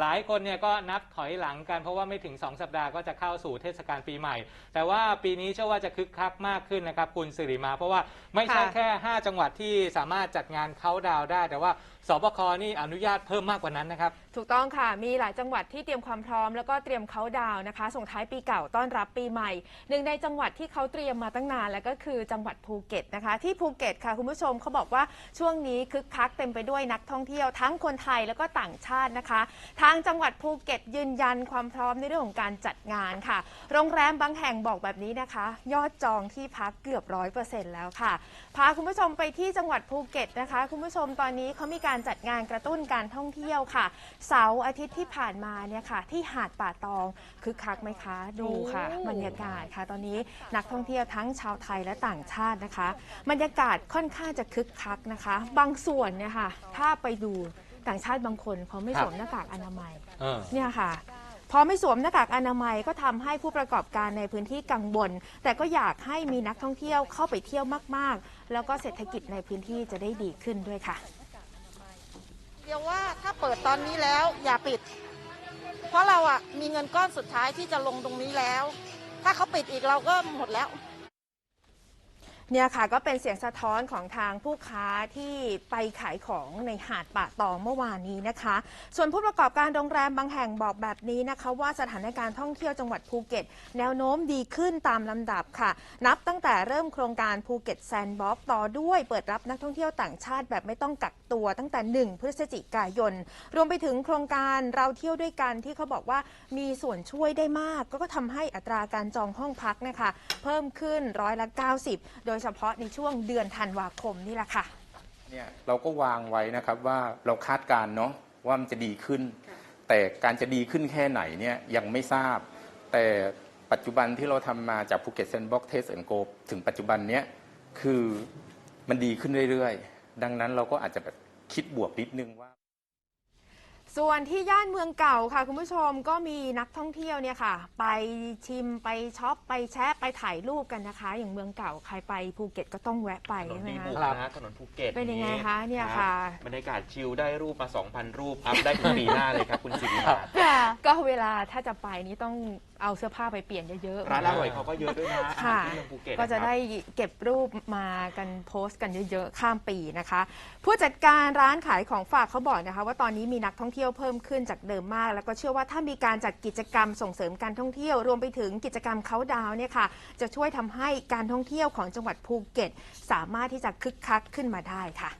หลายคนเนี่ยก็นับถอยหลังกันเพราะว่าไม่ถึง 2 สัปดาห์ก็จะเข้าสู่เทศกาลปีใหม่ แต่ว่าปีนี้เชื่อว่าจะคึกคักมากขึ้นนะครับคุณสิริมา เพราะว่าไม่ใช่ค่ะแค่ 5 จังหวัดที่สามารถจัดงานเขาน์ดาวน์ได้ แต่ว่าสบคนี่อนุญาตเพิ่มมากกว่านั้นนะครับ ถูกต้องค่ะ มีหลายจังหวัดที่เตรียมความพร้อมแล้วก็เตรียมเขาดาวนะคะ ส่งท้ายปีเก่าต้อนรับปีใหม่ หนึ่งในจังหวัดที่เขาเตรียมมาตั้งนาน แล้วก็คือจังหวัดภูเก็ตนะคะ ที่ภูเก็ตค่ะคุณผู้ชมเขาบอกว่าช่วงนี้คึกคักเต็มไปด้วยนักท่องเที่ยวทั้งคนไทยแล้วก็ต่างชาตินะคะ ทางจังหวัดภูเก็ตยืนยันความพร้อมในเรื่องของการจัดงานค่ะ โรงแรมบางแห่งบอกแบบนี้นะคะ ยอดจองที่พักเกือบร้อยเปอร์เซ็นต์แล้วค่ะ พาคุณผู้ชมไปที่จังหวัดภูเก็ตนะคะ คุณผู้ชมตอนนี้เขามีการจัดงานกระตุ้นการท่องเที่ยวค่ะเสาร์อาทิตย์ที่ผ่านมาเนี่ยค่ะ ที่หาดป่าตองคึกคักไหมคะ ดูค่ะโอ้บรรยากาศค่ะ ตอนนี้นักท่องเที่ยวทั้งชาวไทยและต่างชาตินะคะ บรรยากาศค่อนข้างจะคึกคักนะคะ บางส่วนเนี่ยค่ะ ถ้าไปดูต่างชาติบางคนเขาไม่ครับสวมหน้ากากอนามัยเออ เนี่ยค่ะ พอไม่สวมหน้ากากอนามัยก็ทำให้ผู้ประกอบการในพื้นที่กังวลแต่ก็อยากให้มีนักท่องเที่ยวเข้าไปเที่ยวมาก ๆ แล้วก็เศรษฐกิจในพื้นที่จะได้ดีขึ้นด้วยค่ะ เดี๋ยวว่าถ้าเปิดตอนนี้แล้วอย่าปิด เพราะเราอะมีเงินก้อนสุดท้ายที่จะลงตรงนี้แล้ว ถ้าเขาปิดอีกเราก็หมดแล้ว เนี่ยค่ะก็เป็นเสียงสะท้อนของทางผู้ค้าที่ไปขายของในหาดป่าตองเมื่อวานนี้นะคะ ส่วนผู้ประกอบการโรงแรมบางแห่งบอกแบบนี้นะคะ ว่าสถานการณ์ท่องเที่ยวจังหวัดภูเก็ต แนวโน้มดีขึ้นตามลำดับค่ะ นับตั้งแต่เริ่มโครงการภูเก็ตแซนด์บ็อกต่อด้วยเปิดรับนักท่องเที่ยวต่างชาติแบบไม่ต้องกักตัวตั้งแต่ 1 พฤศจิกายน รวมไปถึงโครงการเราเที่ยวด้วยกันที่เขาบอกว่ามีส่วนช่วยได้มาก ก็ทำให้อัตราการจองห้องพักนะคะเพิ่มขึ้นร้อยละ90 โดยเฉพาะในช่วงเดือนธันวาคมนี่แหละค่ะ เนี่ยเราก็วางไว้นะครับว่าเราคาดการณ์เนาะว่ามันจะดีขึ้น แต่การจะดีขึ้นแค่ไหนเนี่ยยังไม่ทราบ แต่ปัจจุบันที่เราทำมาจากภูเก็ตเซนบ็อกเทสแอนโกถึงปัจจุบันเนี้ยคือมันดีขึ้นเรื่อยๆ ดังนั้นเราก็อาจจะแบบคิดบวกนิดนึงว่า ส่วนที่ย่านเมืองเก่าค่ะ คุณผู้ชมก็มีนักท่องเที่ยวเนี่ยค่ะ ไปชิมไปช็อปไปแชะไปถ่ายรูปกันนะคะ อย่างเมืองเก่าใครไปภูเก็ตก็ต้องแวะไปถนนใช่ไหมดีคะบุกครับนะถนนภูเก็ตเป็นยังไงคะเนี่ยรับค่ะบรรยากาศชิลได้รูปมา 2,000 รูป อัพได้ถึงปีหน้าเลยครับ คุณสิริมาก็เวลาถ้าจะไปนี่ต้อง เอาเสื้อผ้าไปเปลี่ยนเยอะๆ ร้านอร่อยเขาก็เยอะด้วยนะอาหาค่ะ รที่เมืองภูเก็ตก็จะนครับได้เก็บรูปมากันโพสต์กันเยอะๆ ข้ามปีนะคะ ผู้จัดการร้านขายของฝากเขาบอกนะคะ ว่าตอนนี้มีนักท่องเที่ยวเพิ่มขึ้นจากเดิมมาก แล้วก็เชื่อว่าถ้ามีการจัดกิจกรรมส่งเสริมการท่องเที่ยว รวมไปถึงกิจกรรมเขาน์ดาวน์เนี่ยค่ะ จะช่วยทำให้การท่องเที่ยวของจังหวัดภูเก็ต สามารถที่จะคึกคักขึ้นมาได้ค่ะ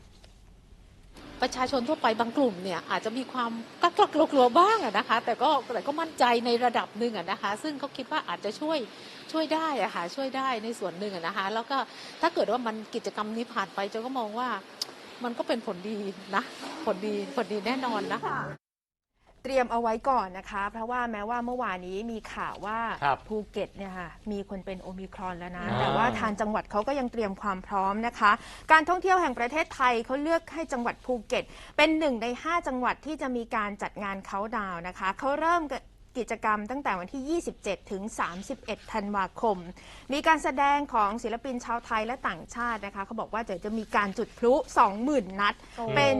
ประชาชนทั่วไปบางกลุ่มเนี่ยอาจจะมีความกลักกลัวกลัวๆบ้างนะคะ แต่ก็แต่ก็มั่นใจในระดับหนึ่งนะคะ ซึ่งเขาคิดว่าอาจจะช่วยช่วยได้อะค่ะช่วยได้ในส่วนหนึ่งนะคะ แล้วก็ถ้าเกิดว่ามันกิจกรรมนี้ผ่านไปเจ้าก็มองว่ามันก็เป็นผลดีนะ ผลดีผลดีแน่นอนนะ เตรียมเอาไว้ก่อนนะคะ เพราะว่าแม้ว่าเมื่อวานนี้มีข่าวว่าครับภูเก็ตเนี่ยค่ะมีคนเป็นโอมิครอนแล้วนะ อ่า แต่ว่าทางจังหวัดเขาก็ยังเตรียมความพร้อมนะคะ การท่องเที่ยวแห่งประเทศไทยเขาเลือกให้จังหวัดภูเก็ต เป็นหนึ่งใน 5 จังหวัดที่จะมีการจัดงานเขาน์ดาวน์นะคะเขาเริ่ม กิจกรรมตั้งแต่วันที่ 27 ถึง 31 ธันวาคม มีการแสดงของศิลปินชาวไทยและต่างชาตินะคะเขาบอกว่าเดี๋ยวจะมีการจุดพลุ 20,000 นัด เป็น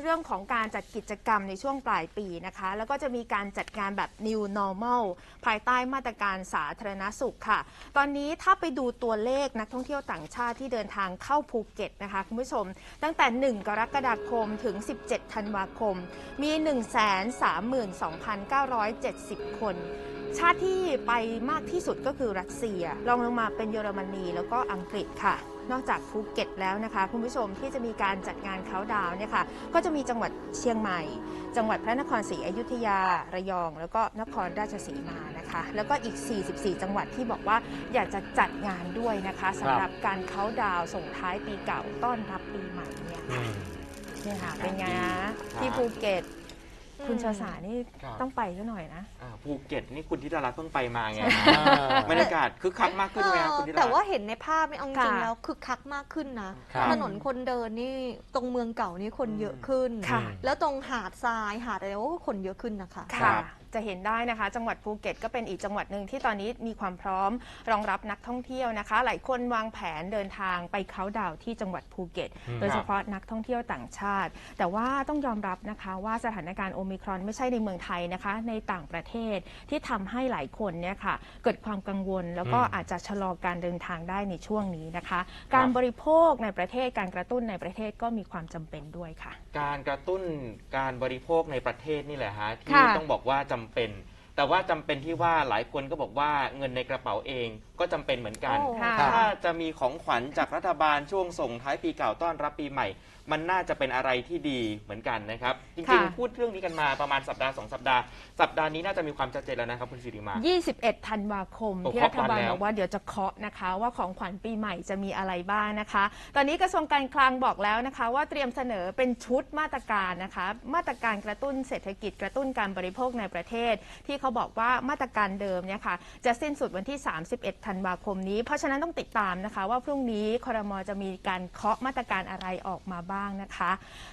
เรื่องของการจัดกิจกรรมในช่วงปลายปีนะคะ แล้วก็จะมีการจัดงานแบบ new normal ภายใต้มาตรการสาธารณสุขค่ะ ตอนนี้ถ้าไปดูตัวเลขนักท่องเที่ยวต่างชาติที่เดินทางเข้าภูเก็ตนะคะคุณผู้ชม ตั้งแต่ 1 กรกฎาคมถึง 17 ธันวาคม มี132,970 คน ชาติที่ไปมากที่สุดก็คือรัสเซียรองลงมาเป็นเยอรมนีแล้วก็อังกฤษค่ะนอกจากภูเก็ตแล้วนะคะ คุณผู้ชมที่จะมีการจัดงานเขาน์ดาวน์เนี่ยค่ะก็จะมีจังหวัดเชียงใหม่ จังหวัดพระนครศรีอยุธยา ระยอง แล้วก็นครราชสีมานะคะ แล้วก็อีก 44 จังหวัดที่บอกว่าอยากจะจัดงานด้วยนะคะสำหรับการเขาน์ดาวน์ส่งท้ายปีเก่าต้อนรับปีใหม่เนี่ยอืค่ะมเนี่ยค่ะเป็นไงนะที่ภูเก็ต คุณชาสานี่ครับ ต้องไปซะหน่อยนะ อ่าภูเก็ตนี่คุณธิดารัตน์เพิ่งไปมาไงอ่าบรรยากาศคึกคักมากขึ้นไหมครับคุณธิดารัตน์แต่ว่าเห็นในภาพนี่เอาจริงค่ะๆแล้วคึกคักมากขึ้นนะ ครับถนนคนเดินนี่ตรงเมืองเก่านี่คนเยอะขึ้น ค่ะ แล้วตรงหาดทรายหาดอะไรโอ้คนเยอะขึ้นนะคะ ค่ะ จะเห็นได้นะคะ จังหวัดภูเก็ตก็เป็นอีกจังหวัดหนึ่งที่ตอนนี้มีความพร้อมรองรับนักท่องเที่ยวนะคะ หลายคนวางแผนเดินทางไปเขาน์ดาวน์ที่จังหวัดภูเก็ตอืมโดยเฉพาะนักท่องเที่ยวต่างชาติ แต่ว่าต้องยอมรับนะคะว่าสถานการณ์โอมมิครอนไม่ใช่ในเมืองไทยนะคะ ในต่างประเทศที่ทำให้หลายคนเนี่ยค่ะเกิดความกังวล แล้วก็อืมอาจจะชะลอการเดินทางได้ในช่วงนี้นะคะ การบริโภคในประเทศการกระตุ้นในประเทศก็มีความจำเป็นด้วยค่ะ การกระตุ้นการบริโภคในประเทศนี่แหละฮะที่ค่ะต้องบอกว่าจำเป็น แต่ว่าจำเป็นที่ว่าหลายคนก็บอกว่าเงินในกระเป๋าเอง ก็จำเป็นเหมือนกันโอ้ค่ะ ถ้าจะมีของขวัญจากรัฐบาลช่วงส่งท้ายปีเก่าต้อนรับปีใหม่ มันน่าจะเป็นอะไรที่ดีเหมือนกันนะครับ จริงค่ะ ๆ พูดเรื่องนี้กันมาประมาณสัปดาห์สองสัปดาห์ สัปดาห์นี้น่าจะมีความชัดเจนแล้วนะครับคุณสิริมา 21 ธันวาคม โอ้ที่ครรับฐวันบาลแล้ว บอกว่าเดี๋ยวจะเคาะนะคะ ว่าของขวัญปีใหม่จะมีอะไรบ้างนะคะ ตอนนี้กระทรวงการคลังบอกแล้วนะคะ ว่าเตรียมเสนอเป็นชุดมาตรการนะคะ มาตรการกระตุ้นเศรษฐกิจกระตุ้นการบริโภคในประเทศ ที่เขาบอกว่ามาตรการเดิมเนี่ยค่ะจะสิ้นสุดวันที่ 31 ธันวาคมนี้ เพราะฉะนั้นต้องติดตามนะคะ ว่าพรุ่งนี้ครมจะมีการเคาะมาตรการอะไรออกมาบ้างนะคะ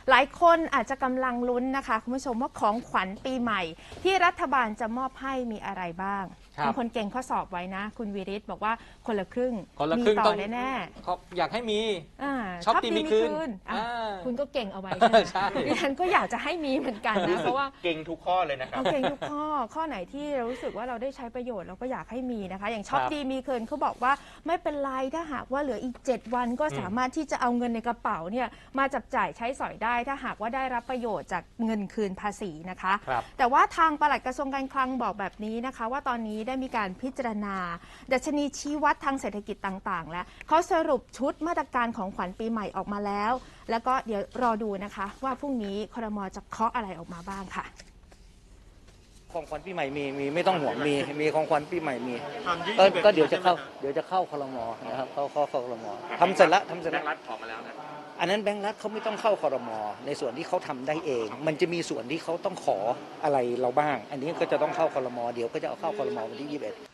หลายคนอาจจะกำลังลุ้นนะคะคุณผู้ชมว่าของขวัญปีใหม่ ที่รัฐบาลจะมอบให้มีอะไรบ้างครับณคนเก่งข้อสอบไว้นะ คุณวีริศบอกว่าคนละครึ่งคนละครึ่งมีต้ต่อองแน่เขาอยากให้มีๆอ่าช็อปดีมีคืนอะอ่าคุณก็เก่งเอาไว้ใช่ไหมใช่ดิฉันก็อยากจะให้มีเหมือนกันนะเพราะว่าเก่งทุกข้อเลยนะครับเอาเก่งทุกข้อข้อไหนที่เรารู้สึกว่าเราได้ใช้ประโยชน์เราก็อยากให้มีนะคะ อย่างช็อปครับดีมีคืนเขาบอกว่าไม่เป็นไรถ้าหากว่าเหลืออีก 7 วันก็อืมสามารถที่จะเอาเงินในกระเป๋าเนี่ยมาจับจ่ายใช้สอยได้ ถ้าหากว่าได้รับประโยชน์จากเงินคืนภาษีนะคะครับแต่ว่าทางปลัดกระทรวงการคลังบอกแบบนี้นะคะ ว่าตอนนี้ได้มีการพิจารณา ดัชนีชี้วัดทางเศรษฐกิจต่าง ๆ แล้วเขาสรุปชุดมาตรการของขวัญปีใหม่ออกมาแล้ว แล้วก็เดี๋ยวรอดูนะคะ ว่าพรุ่งนี้ครมจะเคาะอะไรออกมาบ้างค่ะ ของขวัญปีใหม่มีมีไม่ต้องห่วงมีมีของขวัญปีใหม่มีก็ก็เดี๋ยวจะเข้าเดี๋ยวจะเข้าคลมนะครับเข้าเข้าเข้าคลมทำเสร็จแล้วทำเสร็จแล้วรัฐออกมาแล้วนะอันนั้นแบงก์รัฐเขาไม่ต้องเข้าคลมในส่วนที่เขาทำได้เอง มันจะมีส่วนที่เขาต้องขออะไรเราบ้าง อันนี้ก็จะต้องเข้าคลมเดี๋ยวก็จะเอาเข้าคลมวันที่ 21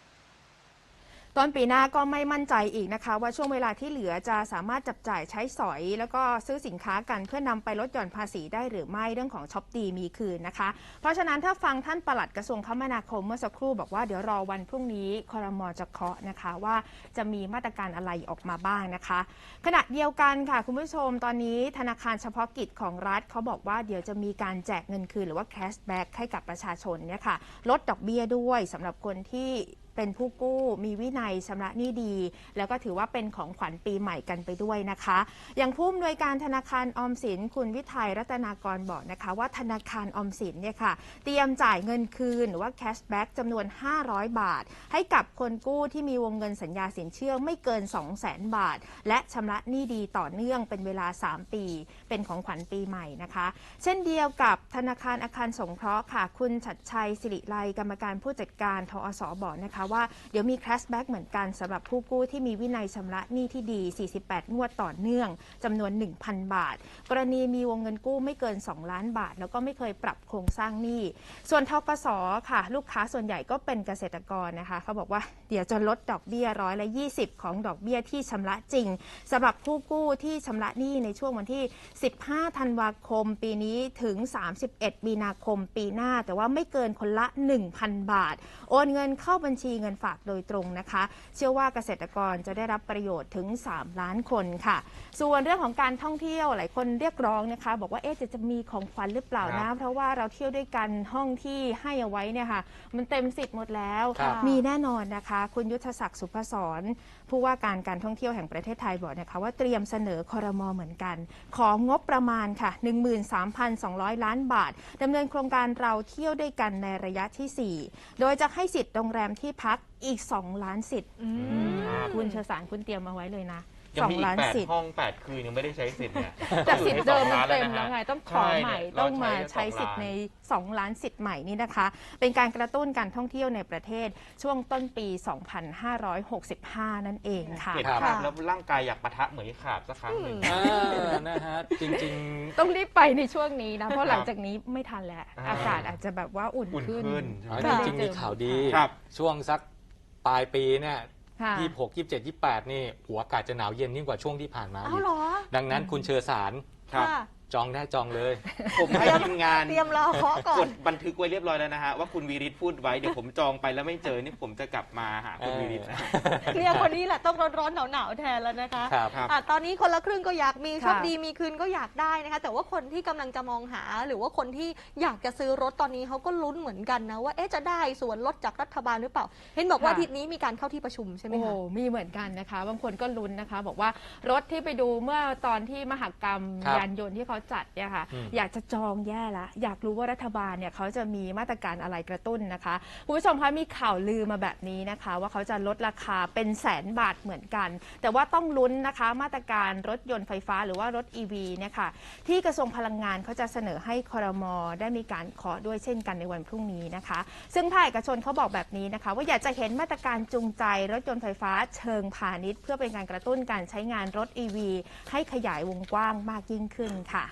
ต้นปีหน้าก็ไม่มั่นใจอีกนะคะ ว่าช่วงเวลาที่เหลือจะสามารถจับจ่ายใช้สอย แล้วก็ซื้อสินค้ากันเพื่อนำไปลดหย่อนภาษีได้หรือไม่เรื่องของช็อปดีมีคืนนะคะ เพราะฉะนั้นถ้าฟังท่านปลัดกระทรวงคมนาคมเมื่อสักครู่บอกว่าเดี๋ยวรอวันพรุ่งนี้คอรมอจะเคาะนะคะว่าจะมีมาตรการอะไรออกมาบ้างนะคะ ขณะเดียวกันค่ะคุณผู้ชมตอนนี้ธนาคารเฉพาะกิจของรัฐเขาบอกว่าเดี๋ยวจะมีการแจกเงินคืนหรือว่าแคชแบ็กให้กับประชาชนเนี่ยค่ะลดดอกเบี้ยด้วยสำหรับคนที่ เป็นผู้กู้มีวินัยชำระหนี้ดี แล้วก็ถือว่าเป็นของขวัญปีใหม่กันไปด้วยนะคะ อย่างผู้อำนวยการธนาคารออมสินคุณวิทัยรัตนากรบอกนะคะ ว่าธนาคารออมสินเนี่ยค่ะ เตรียมจ่ายเงินคืนหรือว่าแคชแบ็กจำนวน 500 บาท ให้กับคนกู้ที่มีวงเงินสัญญาสินเชื่อไม่เกิน 200,000 บาท และชำระหนี้ดีต่อเนื่องเป็นเวลา 3 ปีเป็นของขวัญปีใหม่นะคะ เช่นเดียวกับธนาคารอาคารสงเคราะห์ค่ะ คุณชัดชัยสิริไลกรรมการผู้จัดการทอสบอกนะคะว่าเดี๋ยวมีแคชแบ็กเหมือนกันสำหรับผู้กู้ที่มีวินัยชำระหนี้ที่ดี 48 งวดต่อเนื่องจำนวน 1,000 บาท กรณีมีวงเงินกู้ไม่เกิน 2 ล้านบาท แล้วก็ไม่เคยปรับโครงสร้างหนี้ ส่วนทกสค่ะ ลูกค้าส่วนใหญ่ก็เป็นเกษตรกรนะคะ เขาบอกว่าเดี๋ยวจะลดดอกเบี้ยร้อยละ 20 ของดอกเบี้ยที่ชำระจริงสำหรับผู้กู้ที่ชำระหนี้ในช่วงวันที่15 ธันวาคมปีนี้ถึง 31 มีนาคมปีหน้า แต่ว่าไม่เกินคนละ 1,000 บาท โอนเงินเข้าบัญชีเงินฝากโดยตรงนะคะ เชื่อว่าเกษตรกรจะได้รับประโยชน์ถึง 3 ล้านคนค่ะ ส่วนเรื่องของการท่องเที่ยวหลายคนเรียกร้องนะคะ บอกว่าเอ๊ะจะจะมีของขวัญหรือเปล่านะ เพราะว่าเราเที่ยวด้วยกันห้องที่ให้เอาไว้เนี่ยค่ะ มันเต็มสิทธิ์หมดแล้วครับมีแน่นอนนะคะ คุณยุทธศักดิ์สุพศรผู้ว่าการการท่องเที่ยวแห่งประเทศไทยบอกนะคะว่าเตรียมเสนอคอรมอเหมือนกัน ของงบประมาณค่ะ 13,200 ล้านบาทดำเนินโครงการเราเที่ยวด้วยกันในระยะทีสี่4 โดยจะให้สิทธิ์โรงแรมที่พักอีก 2 ล้านสิทธิ์คุณเชอสารคุณเตรียมมาไว้เลยนะ ยังมี2อีล้ากนแปดสิทธิ์ ห้องแปดคืนยังไม่ได้ใช้สิทธิ์เนี่ยแต่สิทธิ์เดิมมันอยู่เต็มในสแล้วองไงล้านต้องขอใหม่ใช่ต้องมาเราใช้ใช้สิทธิ์ในสองล้าน2 ล้านสิทธิ์ใหม่นี่นะคะ เป็นการกระตุ้นการท่องเที่ยวในประเทศช่วงต้นปี 2565 นั่นเองค่ะ เห็นครับภาพแล้วร่างกายอยากปะทะเหมือนขาบสักครั้งหนึ่ง อ่านะฮะจริง ต้องรีบไปในช่วงนี้นะ เพราะหลังจากนี้ไม่ทันแล้ว อ่า อากาศอาจจะแบบว่าอุ่นอุ่นขึ้น ขึ้น ๆอ๋อค่ะจริงๆมีข่าวดี ครับ ช่วงสักปลายปีเนี่ย ค่ะ ยี่หกยี่เจ็ดยี่แปดนี่หัวอากาศจะหนาวเย็นยิ่งกว่าช่วงที่ผ่านมาเอาอีกเหรอดังนั้นคุณเชอสารครับค่ะ จองได้จองเลย ผมให้ทีมงานเตรียมรอเคาะก่อกน ดบันทึกไว้เรียบร้อยแล้วนะฮะว่าคุณวีริศพูดไว้เดี๋ยวผมจองไปแล้วไม่เจอนี่ผมจะกลับมาหาคุณวีริศนะเนี่ยคนนี้แหละต้องร้อนๆหนาวๆแทนแล้วนะคะครับ ครับ อะตอนนี้คนละครึ่งก็อยากมีโชค่ะคดีมีคืนก็อยากได้นะคะ แต่ว่าคนที่กำลังจะมองหา หรือว่าคนที่อยากจะซื้อรถตอนนี้เขาก็ลุ้นเหมือนกันนะว่าเอ๊ะจะได้ส่วนลดจากรัฐบาลหรือเปล่า เห็นบอกว่าค่ะ อาทิตย์นี้มีการเข้าที่ประชุมใช่ไหมโอ้โหคะ มีเหมือนกันนะคะ บางคนก็ลุ้นนะคะ บอกว่ารถที่ไปดูเมื่อตอนที่มหกรรมครับ ยานยนต์ที่เขาจัดเนี่ยค่ะ อืม อยากจะจองแย่ละอยากรู้ว่ารัฐบาลเนี่ยเขาจะมีมาตรการอะไรกระตุ้นนะคะคุณผู้ชมคะมีข่าวลือมาแบบนี้นะคะ ว่าเขาจะลดราคาเป็นแสนบาทเหมือนกัน แต่ว่าต้องลุ้นนะคะมาตรการรถยนต์ไฟฟ้าหรือว่ารถ EV เนี่ยค่ะที่กระทรวงพลังงานเขาจะเสนอให้คอรมอได้มีการขอด้วยเช่นกันในวันพรุ่งนี้นะคะ ซึ่งภาคเอกชนเขาบอกแบบนี้นะคะ ว่าอยากจะเห็นมาตรการจูงใจรถยนต์ไฟฟ้าเชิงพาณิชย์ เพื่อเป็นการกระตุ้นการใช้งานรถ EV ให้ขยายวงกว้างมากยิ่งขึ้นค่ะ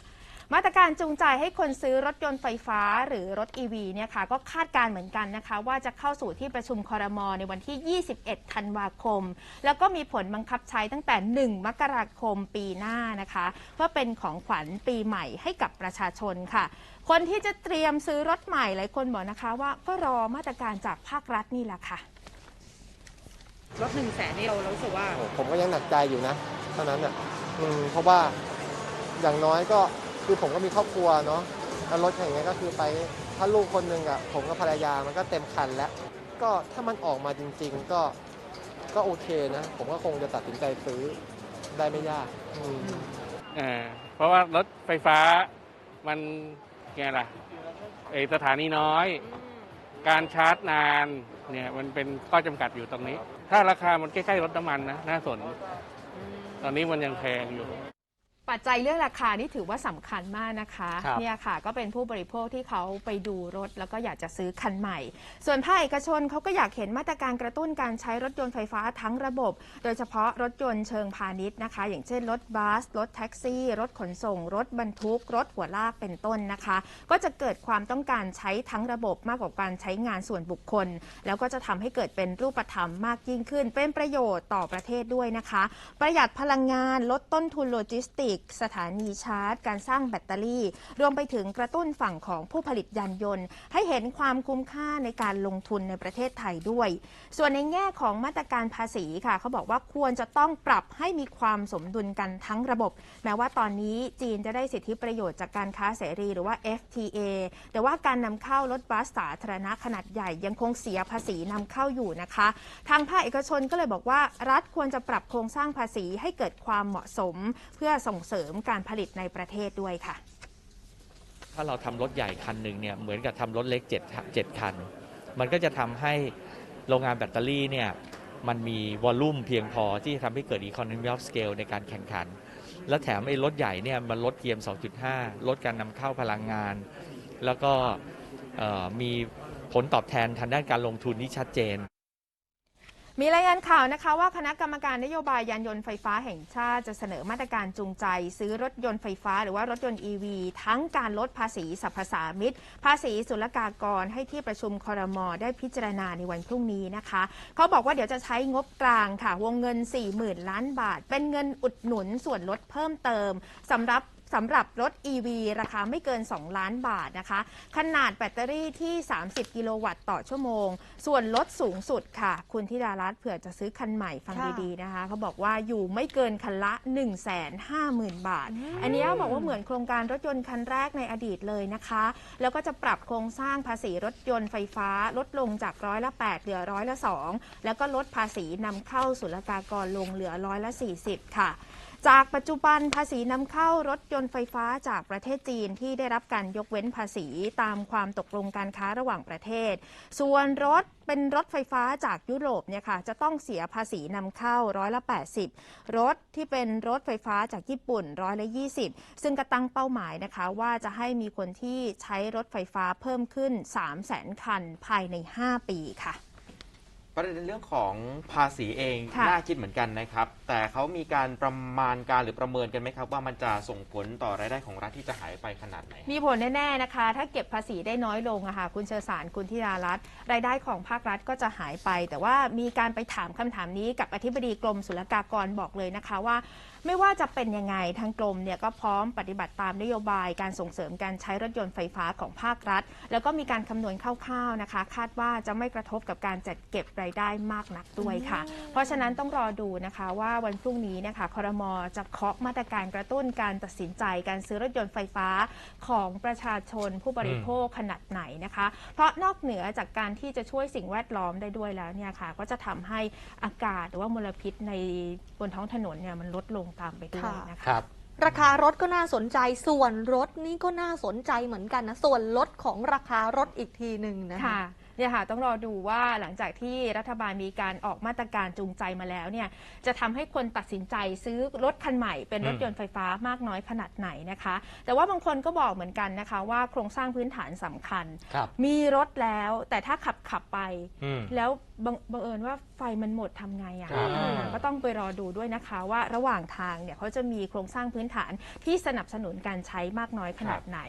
มาตรการจูงใจให้คนซื้อรถยนต์ไฟฟ้าหรือรถ EV เนี่ยค่ะก็คาดการณ์เหมือนกันนะคะ ว่าจะเข้าสู่ที่ประชุมคอรมอในวันที่ 21 ธันวาคม แล้วก็มีผลบังคับใช้ตั้งแต่ 1 มกราคมปีหน้านะคะ เพื่อเป็นของขวัญปีใหม่ให้กับประชาชนค่ะ คนที่จะเตรียมซื้อรถใหม่หลายคนบอกนะคะ ว่าก็รอมาตรการจากภาครัฐนี่แหละค่ะรถหนึ่งแสนนี่เรารู้สึกว่าโอ้ผมก็ยังหนักใจอยู่นะ เท่านั้นอะอืมเพราะว่าอย่างน้อยก็ คือผมก็มีครอบครัวเนาะแล้วรถอย่างเงี้ยก็คือไปถ้าลูกคนหนึ่งอะผมกับภรรยามันก็เต็มคันแล้ว ก็ถ้ามันออกมาจริง ๆ ก็ก็โอเคนะ ผมก็คงจะตัดสินใจซื้อได้ไม่ยากอืมเออเพราะว่ารถไฟฟ้ามันไงล่ะเออสถานีน้อย การชาร์จนานเนี่ยมันเป็นข้อจำกัดอยู่ตรงนี้ ถ้าราคามันใกล้ๆรถน้ำมันนะน่าสน ตอนนี้มันยังแพงอยู่ ปัจจัยเรื่องราคานี่ถือว่าสำคัญมากนะคะครับเนี่ยค่ะก็เป็นผู้บริโภคที่เขาไปดูรถ แล้วก็อยากจะซื้อคันใหม่ ส่วนภาคเอกชนเขาก็อยากเห็นมาตรการกระตุ้นการใช้รถยนต์ไฟฟ้าทั้งระบบ โดยเฉพาะรถยนต์เชิงพาณิชย์นะคะ อย่างเช่นรถบัส รถแท็กซี่ รถขนส่ง รถบรรทุก รถหัวลากเป็นต้นนะคะ ก็จะเกิดความต้องการใช้ทั้งระบบมากกว่าการใช้งานส่วนบุคคล แล้วก็จะทำให้เกิดเป็นรูปธรรมมากยิ่งขึ้น เป็นประโยชน์ต่อประเทศด้วยนะคะ ประหยัดพลังงานลดต้นทุนโลจิสติกส์สถานีชาร์จ การสร้างแบตเตอรี่ รวมไปถึงกระตุ้นฝั่งของผู้ผลิตยานยนต์ ให้เห็นความคุ้มค่าในการลงทุนในประเทศไทยด้วย ส่วนในแง่ของมาตรการภาษีค่ะ เขาบอกว่าควรจะต้องปรับให้มีความสมดุลกันทั้งระบบ แม้ว่าตอนนี้จีนจะได้สิทธิประโยชน์จากการค้าเสรีหรือว่า FTA แต่ว่าการนำเข้ารถบัสสาธารณะขนาดใหญ่ยังคงเสียภาษีนำเข้าอยู่นะคะ ทางภาคเอกชนก็เลยบอกว่ารัฐควรจะปรับโครงสร้างภาษีให้เกิดความเหมาะสม เพื่อส่งเสริมการผลิตในประเทศด้วยค่ะ ถ้าเราทำรถใหญ่คันหนึ่งเนี่ยเหมือนกับทำรถเล็ก7 7คัน มันก็จะทำให้โรงงานแบตเตอรี่เนี่ยมันมีวอลลุ่มเพียงพอที่ทำให้เกิด economy of scale ในการแข่งขัน และแถมไอ้รถใหญ่เนี่ยมันลด PM 2.5 ลดการนำเข้าพลังงาน แล้วก็มีผลตอบแทนทางด้านการลงทุนที่ชัดเจน มีรายงานข่าวนะคะว่าคณะกรรมการนโยบายยานยนต์ไฟฟ้าแห่งชาติจะเสนอมาตรการจูงใจ ซื้อรถยนต์ไฟฟ้าหรือว่ารถยนต์ EV ทั้งการลดภาษีสรรพสามิตภาษีศุลกากรให้ที่ประชุมคอรมอได้พิจารณาในวันพรุ่งนี้นะคะเขาบอกว่าเดี๋ยวจะใช้งบกลางค่ะ วงเงิน 40,000 ล้านบาท เป็นเงินอุดหนุนส่วนลดเพิ่มเติมสำหรับ สำหรับรถ EV ราคาไม่เกิน 2 ล้านบาทนะคะ ขนาดแบตเตอรี่ที่ 30 กิโลวัตต์ต่อชั่วโมง ส่วนลดสูงสุดค่ะ คุณธิดารัตน์เผื่อจะซื้อคันใหม่ฟังค่ะดีๆนะคะ เขาบอกว่าอยู่ไม่เกินคันละ 1 5 0 0 0 0 บาท อันนี้บอกว่าเหมือนโครงการรถยนต์คันแรกในอดีตเลยนะคะ แล้วก็จะปรับโครงสร้างภาษีรถยนต์ไฟฟ้าลดลงจากร้อยละ 8 เหลือร้อยละ 2 แล้วก็ลดภาษีนำเข้าศุลกากรลงเหลือร้อยละ 40 ค่ะ จากปัจจุบันภาษีนำเข้ารถยนต์ไฟฟ้าจากประเทศจีนที่ได้รับการยกเว้นภาษีตามความตกลงการค้าระหว่างประเทศ ส่วนรถเป็นรถไฟฟ้าจากยุโรปเนี่ยค่ะจะต้องเสียภาษีนำเข้าร้อยละ 80 รถที่เป็นรถไฟฟ้าจากญี่ปุ่นร้อยละ 20 ซึ่งก็ตั้งเป้าหมายนะคะ ว่าจะให้มีคนที่ใช้รถไฟฟ้าเพิ่มขึ้น 3 0 0 0 0 0 คันภายใน 5 ปีค่ะ ประเด็นเรื่องของภาษีเองค่ะ น่าคิดเหมือนกันนะครับ แต่เขามีการประมาณการหรือประเมินกันไหมครับ ว่ามันจะส่งผลต่อรายได้ของรัฐที่จะหายไปขนาดไหน มีผลแน่ๆนะคะ ถ้าเก็บภาษีได้น้อยลงอะค่ะคุณเชอสารคุณธิรารัตน์รายได้ของภาครัฐก็จะหายไป แต่ว่ามีการไปถามคำถามนี้กับอธิบดีกรมศุลกากรบอกเลยนะคะว่า ไม่ว่าจะเป็นยังไงทางกรมเนี่ยก็พร้อมปฏิบัติตามนโยบายการส่งเสริมการใช้รถยนต์ไฟฟ้าของภาครัฐ แล้วก็มีการคำนวณคร่าวๆนะคะ คาดว่าจะไม่กระทบกับการจัดเก็บรายได้มากนักด้วยค่ะ เพราะฉะนั้นต้องรอดูนะคะว่าวันพรุ่งนี้นะคะครมจะเคาะมาตรการกระตุ้นการตัดสินใจการซื้อรถยนต์ไฟฟ้าของประชาชนผู้บริโภคขนาดไหนนะคะ เพราะนอกเหนือจากการที่จะช่วยสิ่งแวดล้อมได้ด้วยแล้วเนี่ยค่ะ ก็จะทำให้อากาศหรือว่ามลพิษในบนท้องถนนเนี่ยมันลดลงตามไปด้วยนะคะครับราคารถก็น่าสนใจส่วนรถนี่ก็น่าสนใจเหมือนกันนะ ส่วนลดของราคารถอีกทีหนึ่งนะคะค่ะ เนี่ยค่ะต้องรอดูว่าหลังจากที่รัฐบาลมีการออกมาตรการจูงใจมาแล้วเนี่ยจะทำให้คนตัดสินใจซื้อรถคันใหม่เป็นรถยนต์ไฟฟ้ามากน้อยขนาดไหนนะคะ แต่ว่าบางคนก็บอกเหมือนกันนะคะ ว่าโครงสร้างพื้นฐานสำคัญครับมีรถแล้วแต่ถ้าขับขับไปอืมแล้วบังบังเอิญว่าไฟมันหมดทำไงอะครับ่ะก็ ต้องไปรอดูด้วยนะคะ ว่าระหว่างทางเนี่ยเขาจะมีโครงสร้างพื้นฐานที่สนับสนุนการใช้มากน้อยขนาดไหน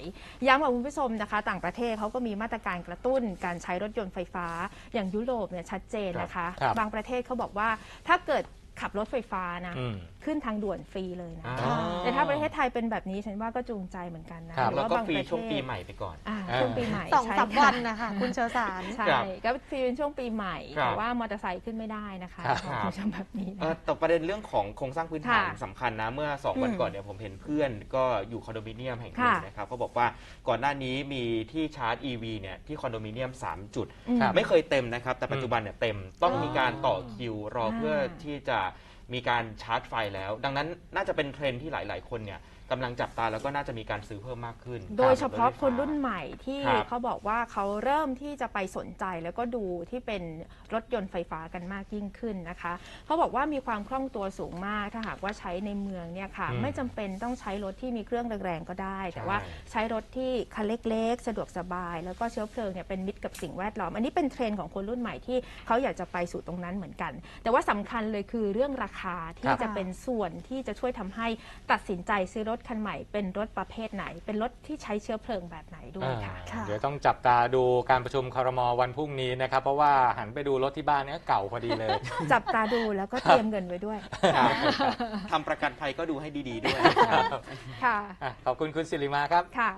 ย้ำกับคุณผู้ชมนะคะ ต่างประเทศเขาก็มีมาตรการกระตุ้น การใช้รถยนต์ไฟฟ้า อย่างยุโรปเนี่ยชัดเจนนะคะครับบางประเทศเขาบอกว่าถ้าเกิด ขับรถไฟฟ้านะ อืม ขึ้นทางด่วนฟรีเลยนะ อ๋อ แต่ถ้าประเทศไทยเป็นแบบนี้ฉันว่าก็จูงใจเหมือนกันนะครับหรือแล้วว่าก็บางฟรีประเทศช่วงปีใหม่ไปก่อนอ่าอ่าช่วงปีใหม่สองใช่สามค่ะวันนะคะ คุณเชอสาร ใช่ครับก็ฟรีเป็นช่วงปีใหม่ ครับแต่ว่ามอเตอร์ไซค์ขึ้นไม่ได้นะคะครับ ของคุณผู้ชมแบบนี้เอ่อนะแต่ประเด็นเรื่องของโครงสร้างพื้นฐานค่ะสำคัญนะ เมื่อ 2 วันอืมก่อนเนี่ยผมเห็นเพื่อนก็อยู่คอนโดมิเนียมแห่งหนึ่งค่ะนะครับเขาบอกว่าก่อนหน้านี้มีที่ชาร์จ EV เนี่ยที่คอนโดมิเนียม 3 จุดอืมครับ ไม่เคยเต็มนะครับ แต่ปัจจุบันเนี่ยเต็มต้องมีการต่อคิวรอเพื่ออ่าที่จะ มีการชาร์จไฟแล้ว ดังนั้นน่าจะเป็นเทรนด์ที่หลาย ๆ คนเนี่ย กำลังจับตาแล้วก็น่าจะมีการซื้อเพิ่มมากขึ้นโดยเฉพาะกับถไฟคนรุ่นใหม่ที่ครับเขาบอกว่าเขาเริ่มที่จะไปสนใจแล้วก็ดูที่เป็นรถยนต์ไฟฟ้ากันมากยิ่งขึ้นนะคะเขาบอกว่ามีความคล่องตัวสูงมาก ถ้าหากว่าใช้ในเมืองเนี่ยค่ะ อืมไม่จำเป็นต้องใช้รถที่มีเครื่องแรงๆก็ได้ แต่ว่าใช่ใช้รถที่คันเล็กๆ สะดวกสบาย แล้วก็เชื้อเพลิงเนี่ยเป็นมิตรกับสิ่งแวดล้อม อันนี้เป็นเทรนด์ของคนรุ่นใหม่ที่เขาอยากจะไปสู่ตรงนั้นเหมือนกัน แต่ว่าสำคัญเลยคือเรื่องราคาที่ครับ จะเป็นส่วนที่จะช่วยทำให้ตัดสินใจซื้อรถคันใหม่เป็นรถประเภทไหน เป็นรถที่ใช้เชื้อเพลิงแบบไหนด้วยค่ะ อ่าเดี๋ยวต้องจับตาดูการประชุมครมวันพรุ่งนี้นะครับ เพราะว่าหันไปดูรถที่บ้านเนี่ยเก่าพอดีเลย จับตาดูแล้วก็เตรียมเงินไว้ด้วยครับทำประกันภัยก็ดูให้ดี ๆ ด้วย ค่ะ อะขอบคุณคุณสิริมาครับ ค่ะ